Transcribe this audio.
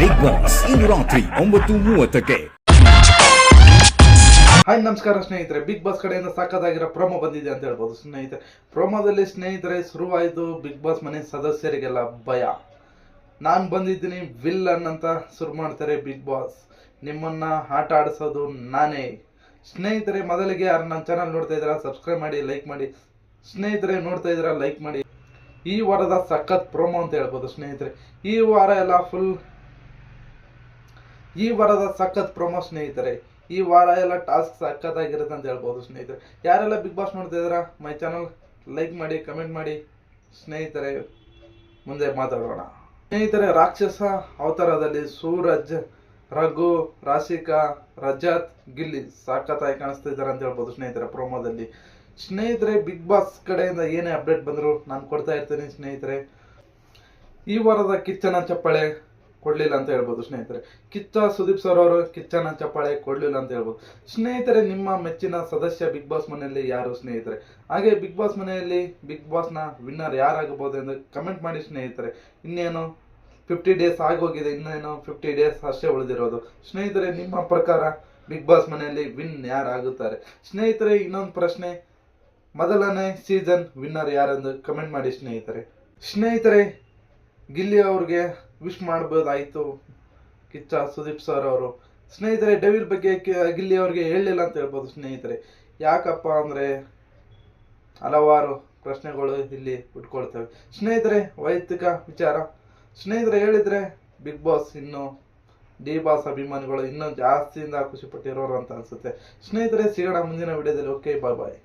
Big boss ಇಂದು ರಾತ್ರಿ ಒಂಬತ್ತು ಮೂವತ್ತಕ್ಕೆ. ಹಾಯ್ ನಮಸ್ಕಾರ ಸ್ನೇಹಿತರೆ. ಬಿಗ್ ಬಾಸ್ ಕಡೆಯಿಂದ ಸಾಕದಾಗಿರೋ ಪ್ರೊಮೋ ಬಂದಿದೆ ಅಂತ ಹೇಳ್ಬೋದು ಸ್ನೇಹಿತರೆ. ಪ್ರೊಮೋದಲ್ಲಿ ಸ್ನೇಹಿತರೆ, ಶುರುವಾಯಿತು ಬಿಗ್ ಬಾಸ್ ಮನೆ ಸದಸ್ಯರಿಗೆಲ್ಲ ಭಯ. ನಾನು ಬಂದಿದ್ದೀನಿ ವಿಲ್ಲನ್ ಅಂತ ಶುರು ಮಾಡ್ತಾರೆ ಬಿಗ್ ಬಾಸ್ ನಿಮ್ಮನ್ನ ಆಟ ಆಡಿಸೋದು ನಾನೇ. ಸ್ನೇಹಿತರೆ, ಮೊದಲಿಗೆ ಯಾರು ನನ್ನ ಚಾನಲ್ ನೋಡ್ತಾ ಇದ್ದೀರಾ ಸಬ್ಸ್ಕ್ರೈಬ್ ಮಾಡಿ ಲೈಕ್ ಮಾಡಿ. ಸ್ನೇಹಿತರೆ, ನೋಡ್ತಾ ಇದ್ದೀರಾ ಲೈಕ್ ಮಾಡಿ. ಈ ವಾರದ ಸಖತ್ ಪ್ರೋಮೋ ಅಂತ ಹೇಳ್ಬೋದು ಸ್ನೇಹಿತರೆ. ಈ ವಾರ ಎಲ್ಲ ಫುಲ್ ಈ ವಾರದ ಸಖತ್ ಪ್ರೊಮೋ ಸ್ನೇಹಿತರೆ. ಈ ವಾರ ಎಲ್ಲ ಟಾಸ್ಕ್ ಸಖತ್ತಾಗಿರುತ್ತೆ ಅಂತ ಹೇಳ್ಬೋದು ಸ್ನೇಹಿತರೆ. ಯಾರೆಲ್ಲ ಬಿಗ್ ಬಾಸ್ ನೋಡ್ತಾ ಇದ್ದೀರಾ ಮೈ ಚಾನಲ್ ಲೈಕ್ ಮಾಡಿ ಕಮೆಂಟ್ ಮಾಡಿ. ಸ್ನೇಹಿತರೆ, ಮುಂದೆ ಮಾತಾಡೋಣ. ಸ್ನೇಹಿತರೆ, ರಾಕ್ಷಸ ಅವತಾರದಲ್ಲಿ ಸೂರಜ್, ರಘು, ರಾಶಿಕಾ, ರಜತ್, ಗಿಲ್ಲಿ ಸಖತ್ತಾಗಿ ಕಾಣಿಸ್ತಾ ಇದ್ದಾರೆ ಅಂತ ಹೇಳ್ಬೋದು ಸ್ನೇಹಿತರೆ ಪ್ರೋಮೋದಲ್ಲಿ ಸ್ನೇಹಿತರೆ ಬಿಗ್ ಬಾಸ್ ಕಡೆಯಿಂದ ಏನೇ ಅಪ್ಡೇಟ್ ಬಂದರೂ ನಾನು ಕೊಡ್ತಾ ಇರ್ತೀನಿ ಸ್ನೇಹಿತರೆ. ಈ ವಾರದ ಕಿಚ್ಚನ ಚಪ್ಪಾಳೆ ಕೊಡಲಿಲ್ಲ ಅಂತ ಹೇಳ್ಬೋದು ಸ್ನೇಹಿತರೆ. ಕಿಚ್ಚ ಸುದೀಪ್ ಸರ್ ಅವರು ಕಿಚ್ಚನ ಚಪ್ಪಾಳೆ ಕೊಡಲಿಲ್ಲ ಅಂತ ಹೇಳ್ಬೋದು. ಸ್ನೇಹಿತರೆ, ನಿಮ್ಮ ಮೆಚ್ಚಿನ ಸದಸ್ಯ ಬಿಗ್ ಬಾಸ್ ಮನೆಯಲ್ಲಿ ಯಾರು ಸ್ನೇಹಿತರೆ? ಹಾಗೆ ಬಿಗ್ ಬಾಸ್ ಮನೆಯಲ್ಲಿ ಬಿಗ್ ಬಾಸ್ನ ವಿನ್ನರ್ ಯಾರಾಗಬಹುದು ಎಂದು ಕಮೆಂಟ್ ಮಾಡಿ ಸ್ನೇಹಿತರೆ. ಇನ್ನೇನು ಫಿಫ್ಟಿ ಡೇಸ್ ಆಗೋಗಿದೆ, ಇನ್ನೇನು ಫಿಫ್ಟಿ ಡೇಸ್ ಅಷ್ಟೇ ಉಳಿದಿರೋದು. ಸ್ನೇಹಿತರೆ, ನಿಮ್ಮ ಪ್ರಕಾರ ಬಿಗ್ ಬಾಸ್ ಮನೆಯಲ್ಲಿ ವಿನ್ ಯಾರಾಗುತ್ತಾರೆ? ಸ್ನೇಹಿತರೆ, ಇನ್ನೊಂದು ಪ್ರಶ್ನೆ. ಮೊದಲನೇ ಸೀಸನ್ ವಿನ್ನರ್ ಯಾರೆಂದು ಕಮೆಂಟ್ ಮಾಡಿ ಸ್ನೇಹಿತರೆ. ಸ್ನೇಹಿತರೆ, ಗಿಲ್ಲಿ ಅವ್ರಿಗೆ ವಿಶ್ ಮಾಡ್ಬೋದಾಯಿತು. ಕಿಚ್ಚ ಸುದೀಪ್ ಸರ್ ಅವರು. ಸ್ನೇಹಿತರೆ ಡೆವಿಲ್ ಬಗ್ಗೆ ಗಿಲ್ಲಿ ಅವ್ರಿಗೆ ಹೇಳಲಿಲ್ಲ ಅಂತ ಹೇಳ್ಬೋದು ಸ್ನೇಹಿತರೆ. ಯಾಕಪ್ಪ ಅಂದರೆ ಹಲವಾರು ಪ್ರಶ್ನೆಗಳು ಇಲ್ಲಿ ಉಟ್ಕೊಳ್ತವೆ. ಸ್ನೇಹಿತರೆ, ವೈಯಕ್ತಿಕ ವಿಚಾರ. ಸ್ನೇಹಿತರೆ, ಹೇಳಿದರೆ ಬಿಗ್ ಬಾಸ್ ಇನ್ನು ಡಿ ಬಾಸ್ ಅಭಿಮಾನಿಗಳು ಇನ್ನೂ ಜಾಸ್ತಿಯಿಂದ ಖುಷಿ ಪಟ್ಟಿರೋರು ಅಂತ ಅನಿಸುತ್ತೆ. ಸ್ನೇಹಿತರೆ, ಸಿಗೋಣ ಮುಂದಿನ ವಿಡಿಯೋದಲ್ಲಿ. ಓಕೆ ಬಾಯ್ ಬಾಯ್